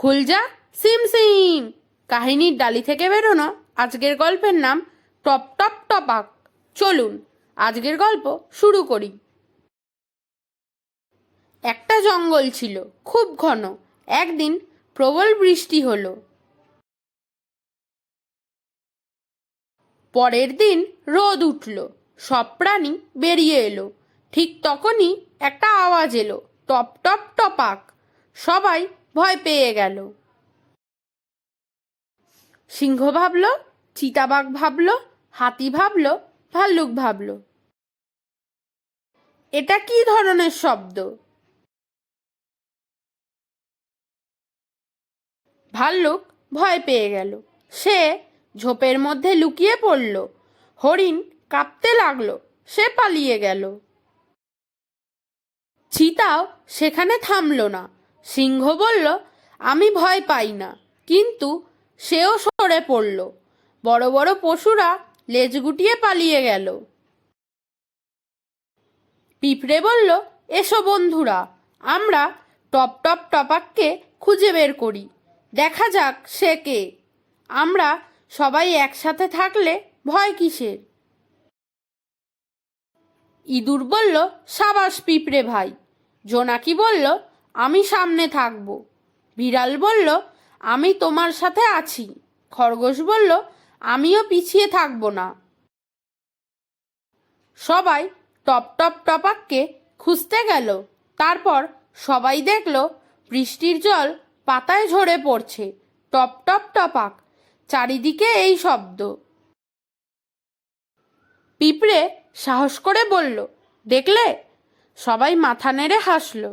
খুলজা সিম সিম। কাহিনীর ডালি থেকে বেরোনো, আজকের গল্পের নাম টপ টপ টপাক। চলুন, আজকের গল্প শুরু করি। একটা জঙ্গল ছিল, খুব ঘন। একদিন প্রবল বৃষ্টি হলো। পরের দিন রোদ উঠল। সব প্রাণী বেরিয়ে এলো। ঠিক তখনই একটা আওয়াজ এলো, টপ টপ টপাক। সবাই ভয় পেয়ে গেল। সিংহ ভাবল, চিতাবাঘ ভাবল, হাতি ভাবল, ভাল্লুক ভাবল। এটা কি ধরনের শব্দ? ভাল্লুক ভয় পেয়ে গেল। সে ঝোপের মধ্যে লুকিয়ে পড়ল। হরিণ কাঁপতে লাগল। সে পালিয়ে গেল। চিতাও সেখানে থামল না। সিংহ বলল, আমি ভয় পাই না। কিন্তু সেও সরে পড়ল। বড় বড় পশুরা লেজ গুটিয়ে পালিয়ে গেল। পিঁপড়ে বলল, এসো বন্ধুরা, আমরা টপ টপ টপাককে খুঁজে বের করি। দেখা যাক সে কে। আমরা সবাই একসাথে থাকলে ভয় কিসের? ইঁদুর বলল, সাবাস পিঁপড়ে ভাই। জোনাকি বলল আমি সামনে থাকব। বিড়াল বলল, আমি তোমার সাথে আছি। খরগোশ বলল, আমিও পিছিয়ে থাকব না। সবাই টপ টপ টপাককে খুঁজতে গেল। তারপর সবাই দেখল, বৃষ্টির জল পাতায় ঝরে পড়ছে, টপ টপ টপাক, চারিদিকে এই শব্দ। পিঁপড়ে সাহস করে বলল, দেখলে? সবাই মাথা নেড়ে হাসলো।